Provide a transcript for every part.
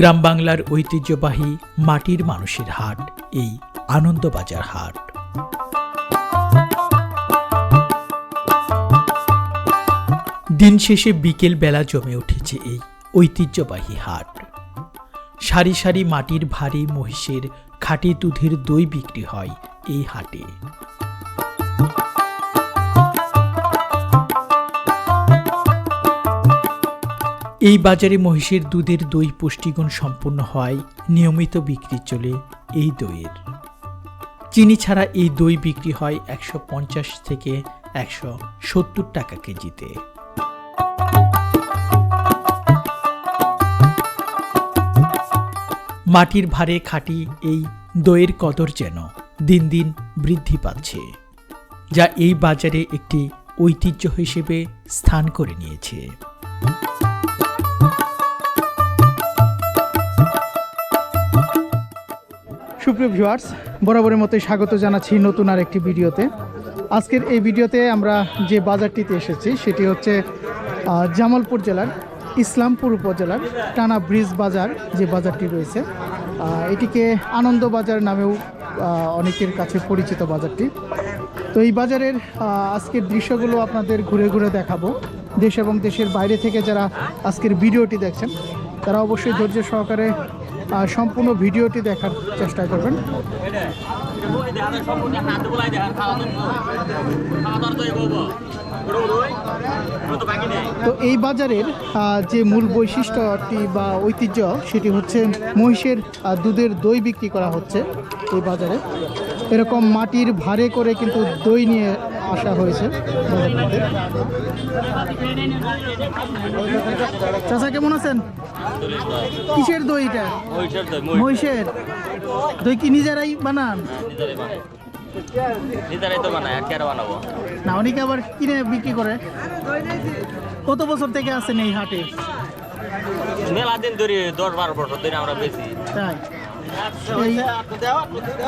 গ্রাম বাংলার ঐতিহ্যবাহী মাটির মানুষের হাট, এই আনন্দবাজার হাট। দিন শেষে বিকেল বেলা জমে উঠেছে এই ঐতিহ্যবাহী হাট। সারি সারি মাটির ভারী মহিষের খাঁটি দুধের দই বিক্রি হয় এই হাটে। এই বাজারে মহিষের দুধের দই পুষ্টিগুণ সম্পূর্ণ হয়, নিয়মিত বিক্রি চলে এই দইয়ের। চিনি ছাড়া এই দই বিক্রি হয় একশো পঞ্চাশ থেকে একশো সত্তর টাকা কেজিতে। মাটির ভারে খাঁটি এই দইয়ের কদর যেন দিন দিন বৃদ্ধি পাচ্ছে, যা এই বাজারে একটি ঐতিহ্য হিসেবে স্থান করে নিয়েছে। সুপ্রিয় ভিউয়ার্স, বরাবরের মতোই স্বাগত জানাচ্ছি নতুন আর একটি ভিডিওতে। আজকের এই ভিডিওতে আমরা যে বাজারটিতে এসেছি, সেটি হচ্ছে জামালপুর জেলার ইসলামপুর উপজেলার টানা ব্রিজ বাজার যে বাজারটি রয়েছে। এটিকে আনন্দ বাজার নামেও অনেকের কাছে পরিচিত বাজারটি। তো এই বাজারের আজকের দৃশ্যগুলো আপনাদের ঘুরে ঘুরে দেখাবো। দেশ এবং দেশের বাইরে থেকে যারা আজকের ভিডিওটি দেখছেন, তারা অবশ্যই ধৈর্য সহকারে সম্পূর্ণ ভিডিওটি দেখার চেষ্টা করবেন। তো এই বাজারের যে মূল বৈশিষ্ট্যটি বা ঐতিহ্য, সেটি হচ্ছে মহিষের দুধের দই বিক্রি করা হচ্ছে এই বাজারে। এরকম মাটির ভারে করে কিন্তু দই নিয়ে আসা হয়েছে। চাচা কেমন আছেন? কিসের দই এটা? মহিষের দই কি নিজেরাই বানান? নিজেরাই তো বানাই আর কেন বানাবো। না অনেকে আবার কিনে বিক্রি করে। কত বছর থেকে আছেন এই হাটে? মেলা দিন ধরে দশ বারো বছর ধরে আমরা বেশি। তাই?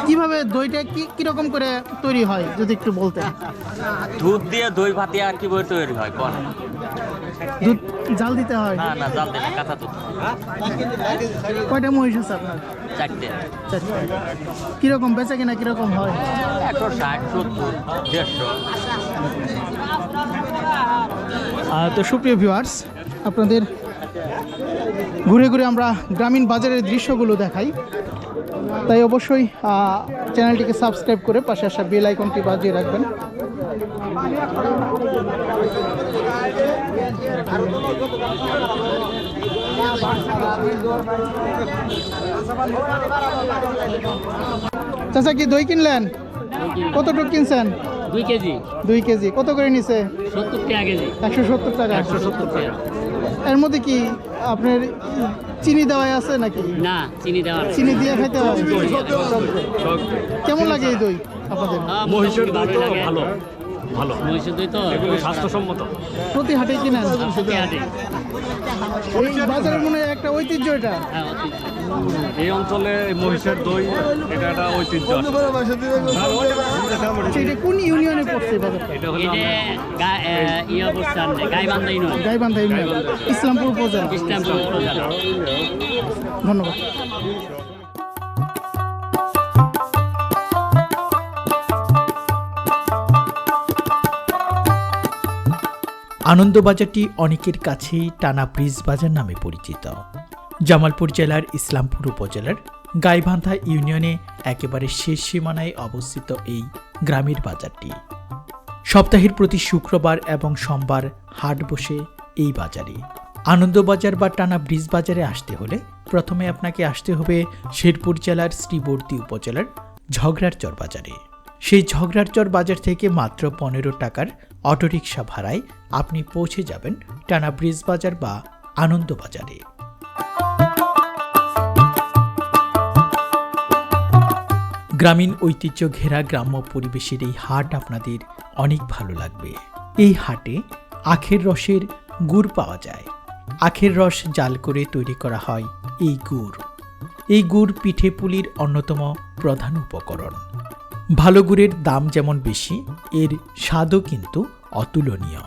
কীভাবে দইটা কি কীরকম করে তৈরি হয় যদি একটু বলতেন? দুধ দিয়ে দই ভাতিয়া আর কি বই তৈরি হয় কোন দুধ জাল দিতে হয়? না না জাল না কাঁচা দুধ। কয়টা মহিষ আছে আপনার? চারটে। চারটে। কীরকম বেচা কিনা কীরকম হয়? একশো ষাট সত্তর দেড়শো। তো সুপ্রিয় ভিউয়ার্স আপনাদের ঘুরে ঘুরে আমরা গ্রামীণ বাজারের দৃশ্যগুলো দেখাই। তাই অবশ্যই চ্যানেলটিকে সাবস্ক্রাইব করে পাশে আসা বেল আইকনটি বাজিয়ে রাখবেন। চাচা, কি দই কিনলেন? কতটুকু কিনছেন? দুই কেজি। দুই কেজি। কত করে নিছে? সত্তর টাকা কেজি। একশো সত্তর টাকা। একশো সত্তর টাকা। এর মধ্যে কি আপনার চিনি দেওয়াই আছে নাকি? না চিনি দেওয়া নেই। চিনি দিয়ে খেতে কেমন লাগে এই দই আপনাদের? মহিষের দই তো ভালো। ভালো। মহিষের দই তো এগুলো স্বাস্থ্যসম্মত। প্রতি হাটে কিনেন সত্যি হাটে। এই বাজারের মনে হয় একটা ঐতিহ্য এটা। হ্যাঁ, এই অঞ্চলে মহিষের দই এটা একটা ঐতিহ্য। আছে। কোন ইউনিয়নে পড়ছে এটা হলো এটা গা- এ, ইয়ে অবস্থা আনলে, গাইবান্ধা ইউনিয়ন। গাইবান্ধা ইউনিয়ন ইসলামপুর উপজেলা। ইসলামপুর উপজেলা। ধন্যবাদ। আনন্দবাজারটি অনেকের কাছেই টানা ব্রিজ বাজার নামে পরিচিত। জামালপুর জেলার ইসলামপুর উপজেলার গাইবান্ধা ইউনিয়নে একেবারে শেষ সীমানায় অবস্থিত এই গ্রামের বাজারটি। সপ্তাহের প্রতি শুক্রবার এবং সোমবার হাট বসে এই বাজারে। আনন্দবাজার বা টানা ব্রিজ বাজারে আসতে হলে প্রথমে আপনাকে আসতে হবে শেরপুর জেলার শ্রীবর্তী উপজেলার ঝগড়ারচর বাজারে। সেই ঝগড়ারচর বাজার থেকে মাত্র পনেরো টাকার অটোরিকশা ভাড়ায় আপনি পৌঁছে যাবেন টানা ব্রিজ বাজার বা আনন্দবাজারে গ্রামীণ ঐতিহ্য ঘেরা গ্রাম্য পরিবেশের এই হাট আপনাদের অনেক ভালো লাগবে। এই হাটে আখের রসের গুড় পাওয়া যায়। আখের রস জাল করে তৈরি করা হয় এই গুড়। এই গুড় পিঠে পুলির অন্যতম প্রধান উপকরণ। ভালো গুড়ের দাম যেমন বেশি এর স্বাদও কিন্তু অতুলনীয়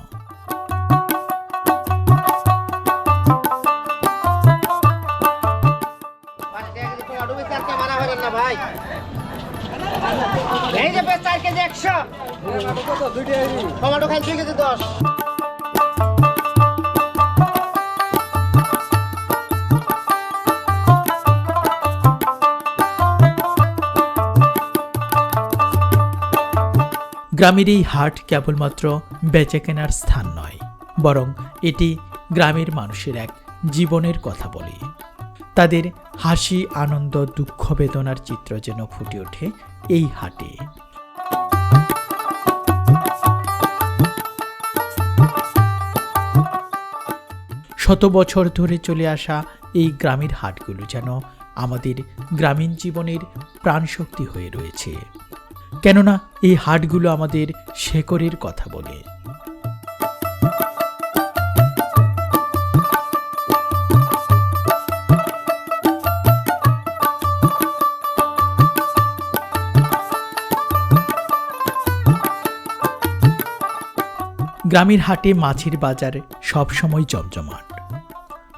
এই যে বেশ চার কেজি একশো টমেটো খাই দুই কেজি দশ গ্রামের এই হাট কেবলমাত্র বেচাকেনার স্থান নয়, বরং এটি গ্রামের মানুষের এক জীবনের কথা বলে। তাদের হাসি, আনন্দ, দুঃখ, বেদনার চিত্র যেন ফুটে ওঠে এই হাটে। শত বছর ধরে চলে আসা এই গ্রামের হাটগুলো যেন আমাদের গ্রামীণ জীবনের প্রাণশক্তি হয়ে রয়েছে। কেননা এই হাটগুলো আমাদের শেকড়ের কথা বলে। গ্রামের হাটে মাছের বাজার সবসময় জমজমাট।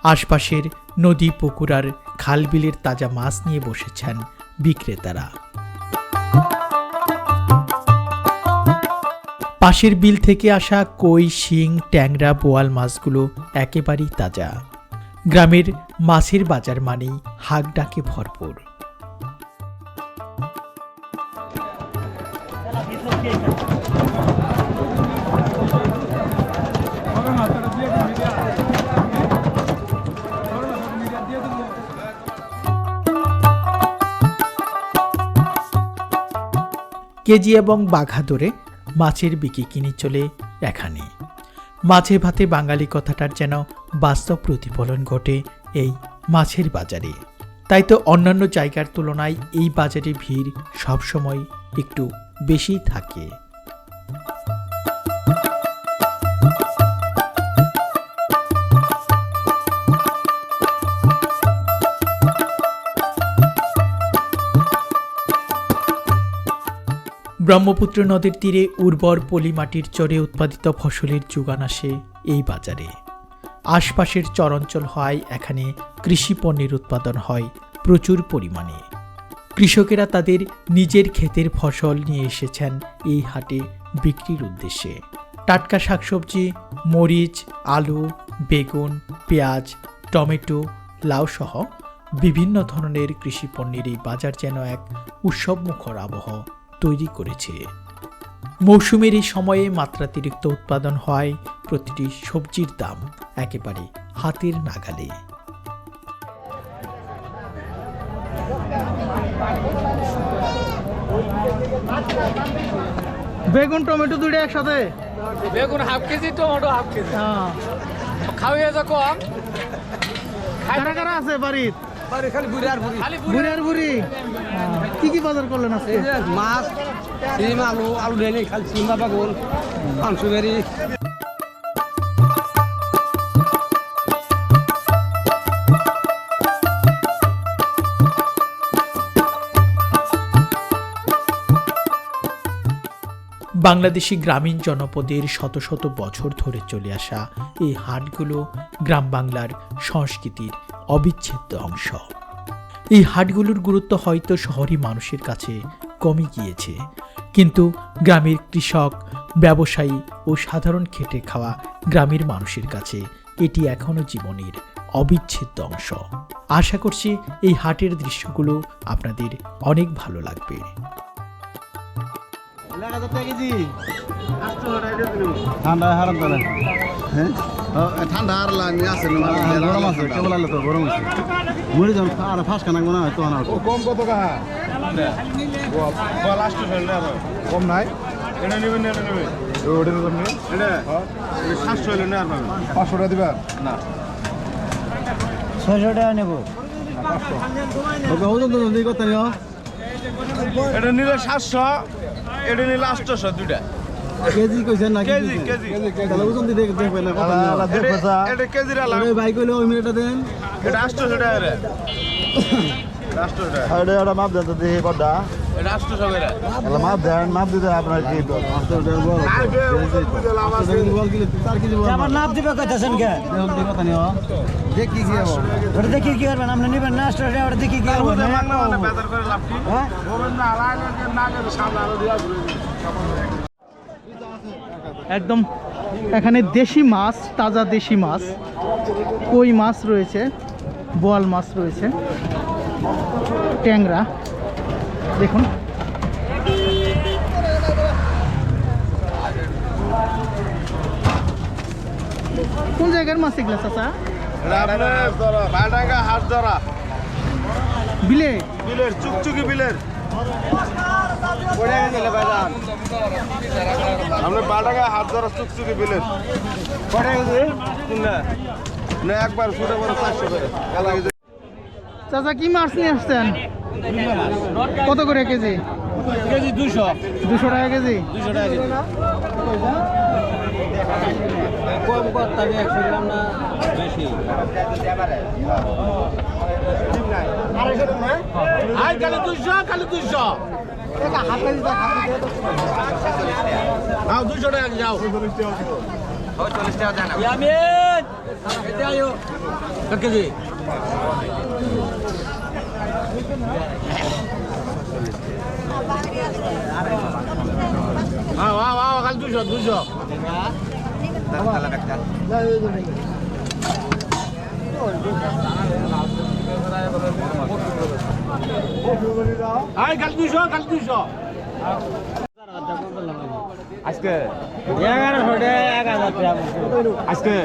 আশপাশের নদী, পুকুর আর খালবিলের তাজা মাছ নিয়ে বসেছেন বিক্রেতারা। পাশের বিল থেকে আসা কই, শিং, ট্যাংরা, বোয়াল মাছগুলো একেবারেই তাজা। গ্রামের মাছের বাজার মানেই হাক ডাকে ভরপুর। কেজি এবং বাঘা দরে মাছের বিকি কিনি চলে এখানে। মাঝে ভাতে বাঙালি কথাটার যেন বাস্তব প্রতিফলন ঘটে এই মাছের বাজারে। তাই তো অন্যান্য জায়গার তুলনায় এই বাজারে ভিড় সবসময় একটু বেশি থাকে। ব্রহ্মপুত্র নদীর তীরে উর্বর পলিমাটির চরে উৎপাদিত ফসলের যোগান আসে এই বাজারে। আশপাশের চরাঞ্চল হয়, এখানে কৃষি পণ্যের উৎপাদন হয় প্রচুর পরিমাণে। কৃষকেরা তাদের নিজের ক্ষেতের ফসল নিয়ে এসেছেন এই হাটে বিক্রির উদ্দেশ্যে। টাটকা শাকসবজি, মরিচ, আলু, বেগুন, পেঁয়াজ, টমেটো, লাউ সহ বিভিন্ন ধরনের কৃষি পণ্যের এই বাজার যেন এক উৎসবমুখর আবহ। তৈরি করেছে। মৌসুমের এই সময়ে মাত্রাতিরিক্ত উৎপাদন হয় প্রতিটি সবজির দাম একেবারে হাতের নাগালে। বেগুন টমেটো দুইটা একসাথে? বেগুন half KG tomato half KG. হ্যাঁ। খাওয়াইয়া যা কম। কারা কারা আছে বাড়ির? বাড়ি খালি বুড়ি আর বুড়ি। খালি বুড়ি আর বুড়ি? হ্যাঁ। কি কি বাজার করলেন আজকে? মাছ সিম আলু আলু ঢেলে খালি সিম বাগুন মাংস বাংলাদেশি গ্রামীণ জনপদের শত শত বছর ধরে চলে আসা এই হাটগুলো গ্রাম বাংলার সংস্কৃতির অবিচ্ছেদ্য অংশ। এই হাটগুলোর গুরুত্ব হয়তো শহরি মানুষের কাছে কমে গিয়েছে। কিন্তু গ্রামের কৃষক ব্যবসায়ী ও সাধারণ খেটে খাওয়া গ্রামের মানুষের কাছে এটি এখনও জীবনের অবিচ্ছেদ্য অংশ। আশা করছি এই হাটের দৃশ্যগুলো আপনাদের অনেক ভালো লাগবে। ঠান্ডা হারাম হ্যাঁ? ঠান্ডা আর লাগনি আছে না গরম আছে কেবল আলো তো গরম আছে মুড়ি যখন আর ফাঁস খানা হয় তখন আর কম কত কাহা লাস্ট কম নাই এটা নেবেন না এটা নেবেন ওটা নেবেন এটা সাতশো হলে না আর পাঁচশো টাকা দিবা না ছয়শো টাকা নেব ওকে ওজন তো জলদি করতে এটা নিলে সাতশো, এটা নিলে আটশোশো দুইটা। কেজি কইছেন না কেজি কেজি। তাহলে ওজন দিয়ে দেখ দেখবেন না কত এটা- এটা কেজির আলাম ওই ভাই কইলো ওই মিনিটটা দেন। এটা আটশোশো টাকা রে। আটশোশো টাকা। আর এটা মাপ দেন তো দেখি কটা। এলা মাপ দেন মাপ দিতে আপনার কি পাঁচশো টাকা বল। বল কিলো চার কেজি বল আমার নাপ দিবে কইতাছেন কে? দেখুন দিই কথা নিও। দেখি কি হব। ওটা দেখি কি করবেন আপনি নিবেন না স্টোরে ওটা দেখি কি করবেন হ্যাঁ? একদম এখানে দেশি মাছ তাজা দেশি মাছ কই মাছ রয়েছে বোয়াল মাছ রয়েছে ট্যাংরা দেখুন। কোন জায়গার মাছ এগুলা চাচা? বিলে বিলের চুকচুকি বিলের। আমরা বাটাঙ্গা হাট ধরা চুকচুকি বিলের না। না একবার বড় চারশো করে। চাচা কি মাছ নিয়ে আসছেন? কত করে কেজি? কেজি দুশো। দুশো টাকা কেজি? দুশো টাকা কেজি। কম একশো গ্রাম না বেশি? দুশো খালি দুশো দুশো টাকা যাও। এতে আয়ো। কত কেজি। হ্যাঁ হ্যাঁ হ্যাঁ কাল দুশো দুশো আজকে? এগারোশো এক হাজার আজকে?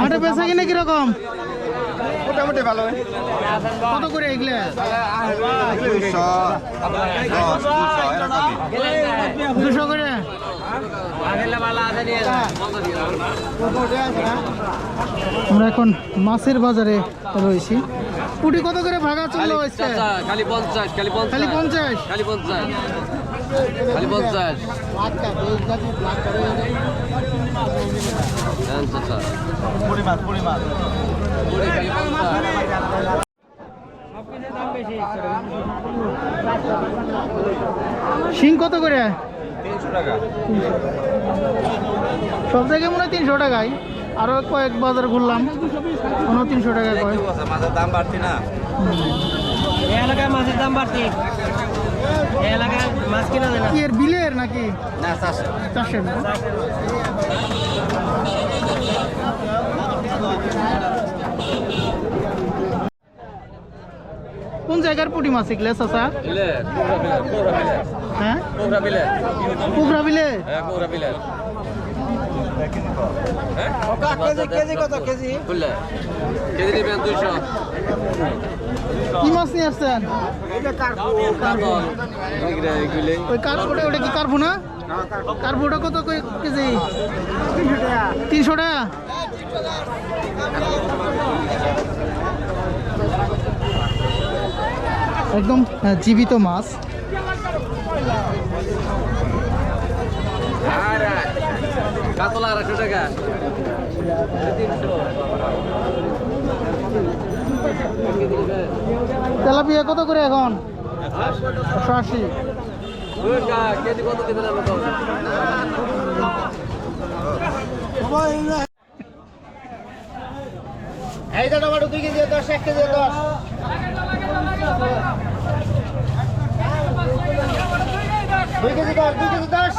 হাটে বেচা কিনে কীরকম? মোটামুটি ভালো। কত করে এগুলো? দুশো করে? আমরা এখন মাছের বাজারে রয়েছি। পুটি কত করে ভাগা চলল খালি পঞ্চাশ খালি পঞ্চাশ। খালি পঞ্চাশ? খালি পঞ্চাশ। খালি পঞ্চাশ। পরিমাণ পরিমাণ শিং কত করে? তিনশো টাকা। সব জায়গায় মনে হয় তিনশো টাকায় আরও কয়েক বাজার ঘুরলাম। কোনো তিনশো টাকা কয় মাছের দাম বাড়তি না এলাকায় মাছের দাম বাড়তি। এলাকায় মাছ কিনা যায় না। কি এর বিলের নাকি? না চারশো চাষের কোন জায়গার পুটি মাছ এগুলো চাচা? হ্যাঁ? পুকরা বিলে। কেজি কেজি কত কেজি? কেজি নেবেন দুইশো। কি মাছ নিয়ে আসছেন? ওই কার্পুটা ওটা কি কার্পু না? কার্পুটা কত কেজি? তিনশো টাকা। একদম হ্যাঁ, জীবিত মাছ। কাতলা আড়াইশো টাকা। তেলাপিয়া কত করে এখন? একশো আশি। কেজি কত? এই দুই কেজি দশ এক কেজি দশ। দুই কেজি দশ দুই কেজি দশ।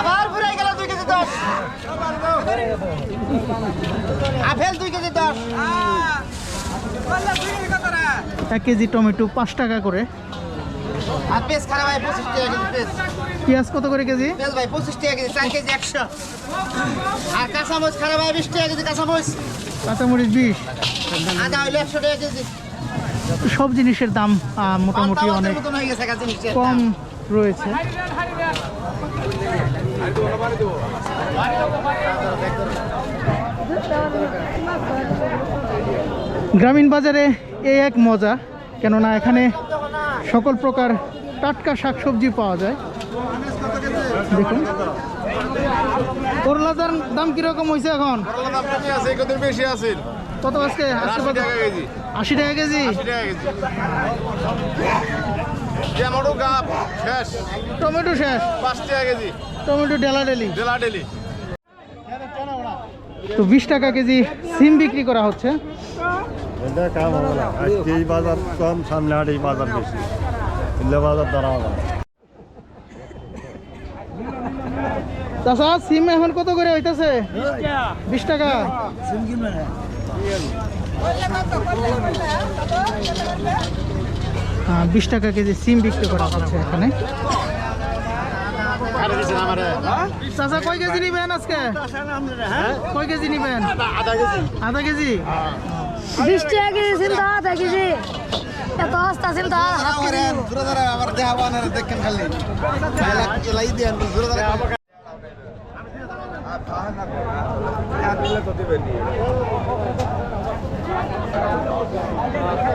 আবার গেল দুই কেজি দশ। আপেল দুই কেজি দশ। এক কেজি টমেটো পাঁচ টাকা করে। আর পেঁয়াজ খারাপ ভাই পঁচিশ টাকা কেজি পেঁয়াজ। পেঁয়াজ কত করে কেজি? পেঁয়াজ ভাই পঁচিশ টাকা কেজি চার কেজি একশো। আর কাঁচামরিচ খারাপ ভাই বিশ টাকা কেজি কাঁচামরিচ। কাঁচামরিচ বিশ। আদা হইলে একশো টাকা কেজি। সব জিনিসের দাম মোটামুটি অনেক। কম। রয়েছে। গ্রামীণ বাজারে এই এক মজা কেননা এখানে সকল প্রকার টাটকা শাকসবজি পাওয়া যায়। দেখুন। করলাদার দাম কীরকম হয়েছে এখন? বেশি আছে কত আজকে আজকে টাকা কেজি। আশি টাকা কেজি? আশি টাকা কেজি। টমেটো গাপ শেষ। টমেটো শেষ। পাঁচ টাকা কেজি। টমেটো ডেলা ডেলি। ডেলা ডেলি। তো বিশ টাকা কেজি সিম বিক্রি করা হচ্ছে। এটা কাম হবে না। আজকে এই বাজার কম সামনে হাট এই বাজার বেশি। বাজার দাঁড়া হবে সিম এখন কত করে হইতেছে? বিশ টাকা। হ্যাঁ বিশ টাকা কেজি সিম বিক্রি করা হচ্ছে এখানে। চাচা কয় কেজি নিবেন আজকে? কয় কেজি নিবেন? আধা কেজি? বিশ টাকা কেজি সিম তো আধা কেজি। এত সস্তা সিম তো হাফ কেজি।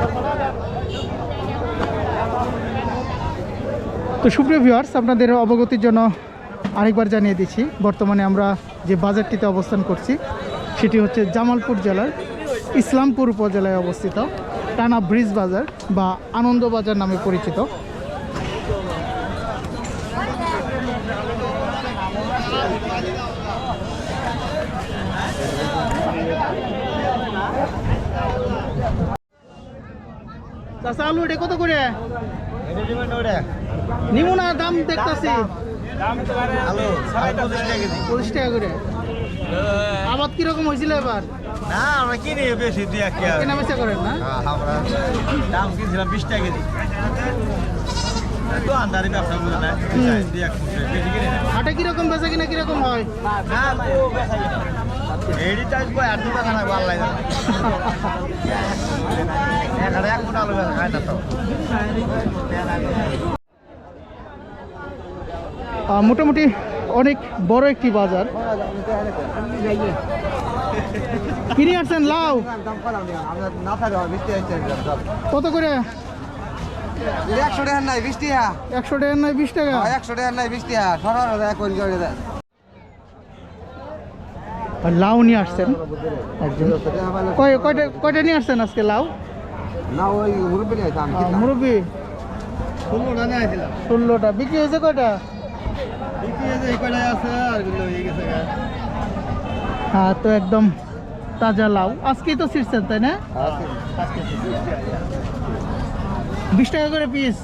তো সুপ্রিয় ভিউয়ার্স আপনাদের অবগতির জন্য আরেকবার জানিয়ে দিচ্ছি, বর্তমানে আমরা যে বাজারটিতে অবস্থান করছি, সেটি হচ্ছে জামালপুর জেলার ইসলামপুর উপজেলায় অবস্থিত টানা ব্রিজ বাজার বা আনন্দ বাজার নামে পরিচিত। আলু এটা কত করে? নিমু না দাম দেখতেছি। পঁচিশ টাকা করে। আবাদ কীরকম হয়েছিল এবার? না আমরা কিনি বেশি দুই এক কেনা বেচা করেন না? আমরা দাম কিনছিলাম বিশ টাকা কেজি। তো আন্দারি ব্যবসা বুঝে না হাটে কীরকম বেচা কিনা কীরকম হয়? না টাইপ কই আর দুটা খানা ভালো লাগে এখানে এক মোটা আলু বেচা খায় না তো। আহ, মোটামুটি অনেক বড় একটি বাজার। কিনে আসছেন লাউ। কত করে? একশো টাকা নাই বিশ টাকা। একশো টাকা নয় বিশ টাকা একশো টাকা নাই বিশ টাকা সরার লাউ নিয়ে আসছেন কয়টা কয়টা নিয়ে আসছেন আজকে লাউ? না ওই মুরব্বী নিয়ে আমি আহ, মুরব্বি। ষোলোটা নিয়ে আসছিলাম। ষোলোটা। বিক্রি হয়েছে কয়টা? হয়ে, তো একদম তাজা লাউ। আজকেই তো ছিটছেন তাই না? বিশ টাকা করে পিস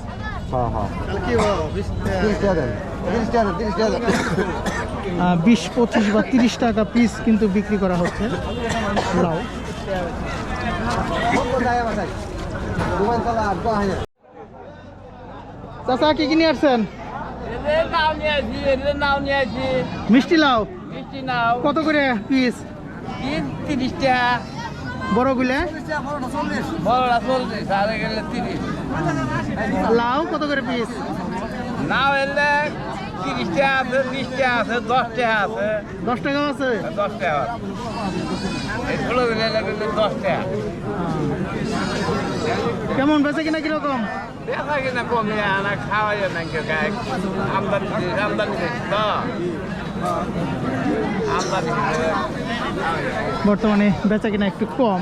বিশ, পঁচিশ বা তিরিশ টাকা পিস কিন্তু বিক্রি করা হচ্ছে লাউ। চাচা, কি কিনে আসছেন? এদের নাও মিষ্টি লাউ মিষ্টি নাও কত করে পিস? তিরিশ টাকা আর গেলে লাউ কত করে পিস? নাও এলে তিরিশ টাকা আছে বিশ টাকা আছে। দশ টাকা আছে? দশ টাকা আছে দশ টাকা দশ টাকা কেমন বেচে কিনা কীরকম দেখা কিনা কমে আনা খাওয়া যায় না কেউ গায়ে আমদানি জিনিস, আমদানি জিনিস তো আমদানি জিনিস। বর্তমানে বেচা কিনা একটু কম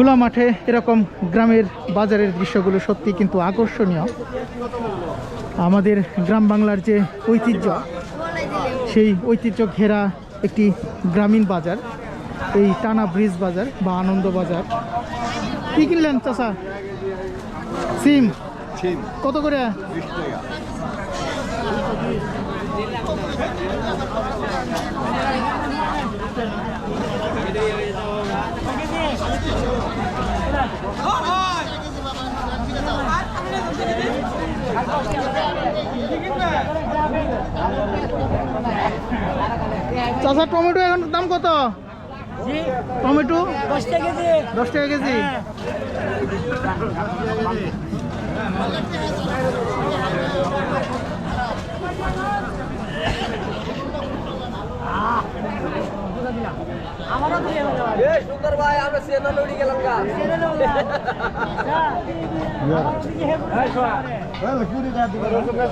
খোলা মাঠে এরকম গ্রামের বাজারের দৃশ্যগুলো সত্যি কিন্তু আকর্ষণীয়। আমাদের গ্রাম বাংলার যে ঐতিহ্য সেই ঐতিহ্য ঘেরা একটি গ্রামীণ বাজার এই টানা ব্রিজ বাজার বা আনন্দ বাজার। কি কিনলেন চাষা সিম? সিম। কত করে? চাষা টমেটো এখন দাম কত? টমেটো? দশ টাকা কেজি। দশ টাকা কেজি? সুন্দর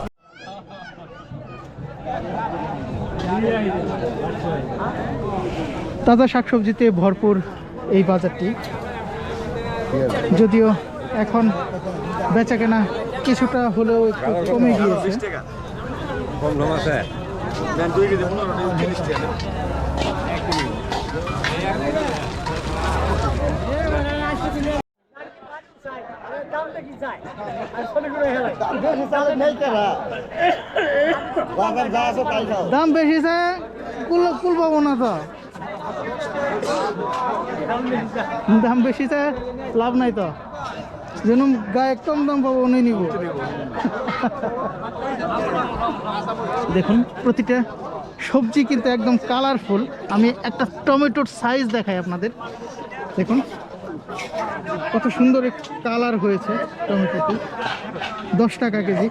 তাজা শাকসবজিতে ভরপুর এই বাজারটি। যদিও এখন বেচা কেনা কিছুটা হলেও একটু কমে গিয়েছে। দাম বেশি আছে কুল কুল পাবো না তো। দাম বেশি আছে লাভ নাই তো। যেন গায়ে একদম দাম পাবো উনি নিব। দেখুন প্রতিটা সবজি কিন্তু একদম কালারফুল আমি একটা টমেটোর সাইজ দেখাই আপনাদের। দেখুন কত সুন্দর কালার হয়েছে টমেটোটি। দশ টাকা কেজি।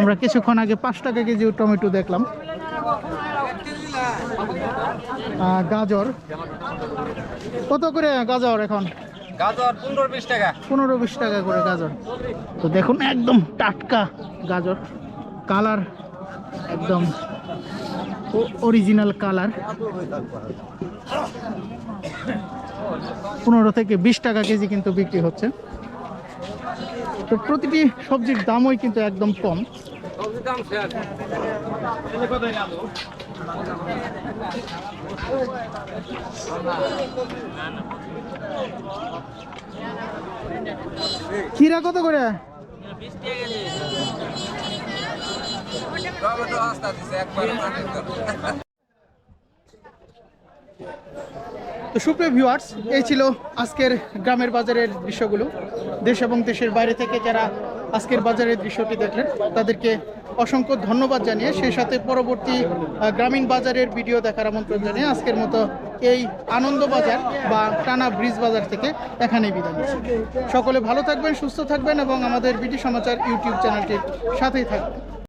আমরা কিছুক্ষণ আগে পাঁচ টাকা কেজি টমেটো দেখলাম। গাজর। কত করে গাজর এখন? গাজর পনেরো বিশ টাকা। পনেরো বিশ টাকা করে গাজর। তো দেখুন একদম টাটকা গাজর। কালার একদম অরিজিনাল কালার। পনেরো থেকে বিশ টাকা কেজি কিন্তু বিক্রি হচ্ছে। তো প্রতিটি সবজির দামই কিন্তু একদম কম। খিরা কত করে? তো সুপ্রিয় ভিউয়ার্স এই ছিল আজকের গ্রামের বাজারের দৃশ্যগুলো। দেশ এবং দেশের বাইরে থেকে যারা আজকের বাজারের দৃশ্যটি দেখলেন, তাদেরকে অসংখ্য ধন্যবাদ জানিয়ে সেই সাথে পরবর্তী গ্রামীণ বাজারের ভিডিও দেখার আমন্ত্রণ জানিয়ে আজকের মতো এই আনন্দ বাজার বা টানা ব্রিজ বাজার থেকে এখানেই বিদায় নিচ্ছি। সকলে ভালো থাকবেন, সুস্থ থাকবেন এবং আমাদের বিডি সমাচার ইউটিউব চ্যানেলটির সাথেই থাকবেন।